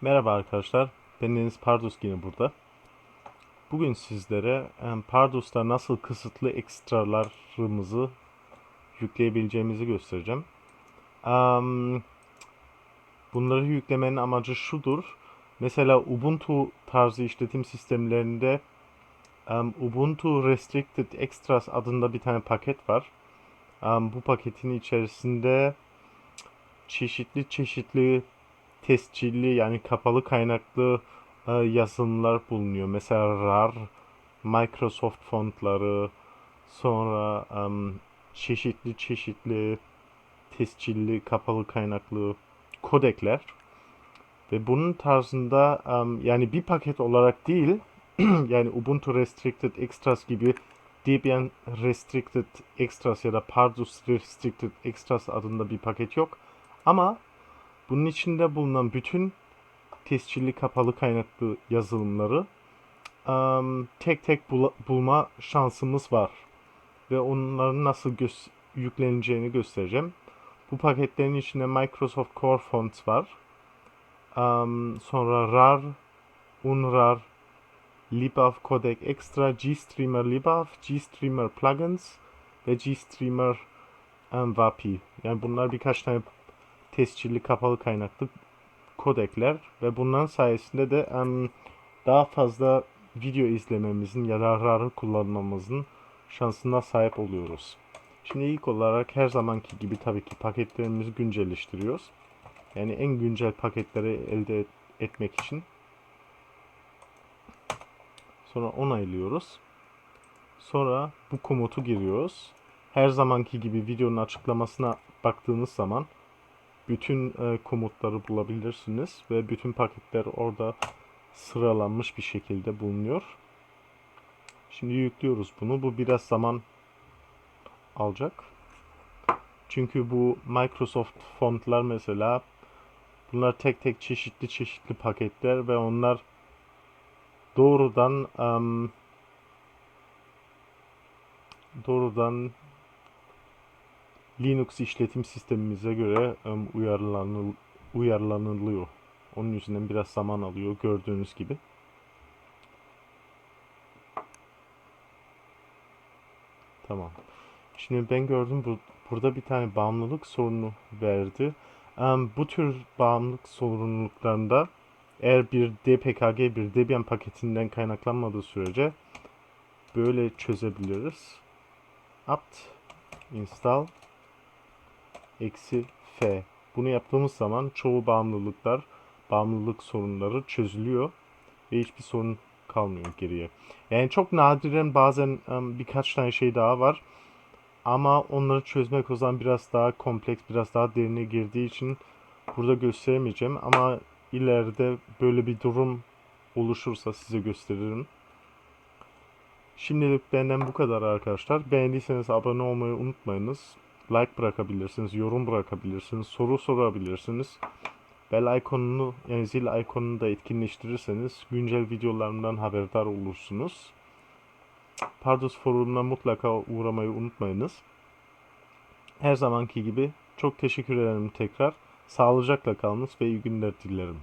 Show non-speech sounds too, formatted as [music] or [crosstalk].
Merhaba arkadaşlar, ben Deniz Pardus yine burada. Bugün sizlere Pardus'ta nasıl kısıtlı ekstralarımızı yükleyebileceğimizi göstereceğim. Bunları yüklemenin amacı şudur. Mesela Ubuntu tarzı işletim sistemlerinde em, Ubuntu Restricted Extras adında bir tane paket var. Bu paketin içerisinde çeşitli çeşitli tescilli yani kapalı kaynaklı e, yazılımlar bulunuyor. Mesela RAR, Microsoft fontları, sonra em, çeşitli çeşitli tescilli kapalı kaynaklı kodekler ve bunun tarzında em, yani bir paket olarak değil [clears throat] yani Ubuntu Restricted Extras gibi Debian Restricted Extras ya da Pardus Restricted Extras adında bir paket yok. Ama bunun içinde bulunan bütün tescilli kapalı kaynaklı yazılımları em, tek tek bula- bulma şansımız var. Ve onların nasıl gös- yükleneceğini göstereceğim. Bu paketlerin içinde Microsoft Core Fonts var. Em, sonra RAR, UNRAR, LibAV Codec Extra, GStreamer LibAV, GStreamer Plugins ve GStreamer em, WAPI. Yani bunlar birkaç tane tescilli kapalı kaynaklı kodekler ve bunların sayesinde de daha fazla video izlememizin ya da RAR'ı kullanmamızın şansına sahip oluyoruz. Şimdi ilk olarak her zamanki gibi tabii ki paketlerimizi güncelleştiriyoruz. Yani en güncel paketleri elde et- etmek için. Sonra onaylıyoruz. Sonra bu komutu giriyoruz. Her zamanki gibi videonun açıklamasına baktığınız zaman bütün e, komutları bulabilirsiniz ve bütün paketler orada sıralanmış bir şekilde bulunuyor. Şimdi yüklüyoruz bunu. Bu biraz zaman alacak. Çünkü bu Microsoft fontlar mesela bunlar tek tek çeşitli çeşitli paketler ve onlar doğrudan em, doğrudan Linux işletim sistemimize göre uyarlanıl uyarlanılıyor. Onun yüzünden biraz zaman alıyor gördüğünüz gibi. Tamam. Şimdi ben gördüm bu, burada bir tane bağımlılık sorunu verdi. Em, bu tür bağımlılık sorumluluklarında eğer bir DPKG bir Debian paketinden kaynaklanmadığı sürece böyle çözebiliriz. apt install eksi f. Bunu yaptığımız zaman çoğu bağımlılıklar, bağımlılık sorunları çözülüyor ve hiçbir sorun kalmıyor geriye. Yani çok nadiren bazen birkaç tane şey daha var. Ama onları çözmek o zaman biraz daha kompleks, biraz daha derine girdiği için burada gösteremeyeceğim. Ama ileride böyle bir durum oluşursa size gösteririm. Şimdilik benden bu kadar arkadaşlar. Beğendiyseniz abone olmayı unutmayınız. Like bırakabilirsiniz, yorum bırakabilirsiniz, soru sorabilirsiniz. Bell ikonunu yani zil ikonunu da etkinleştirirseniz güncel videolarımdan haberdar olursunuz. Pardus forumuna mutlaka uğramayı unutmayınız. Her zamanki gibi çok teşekkür ederim tekrar. Sağlıcakla kalınız ve iyi günler dilerim.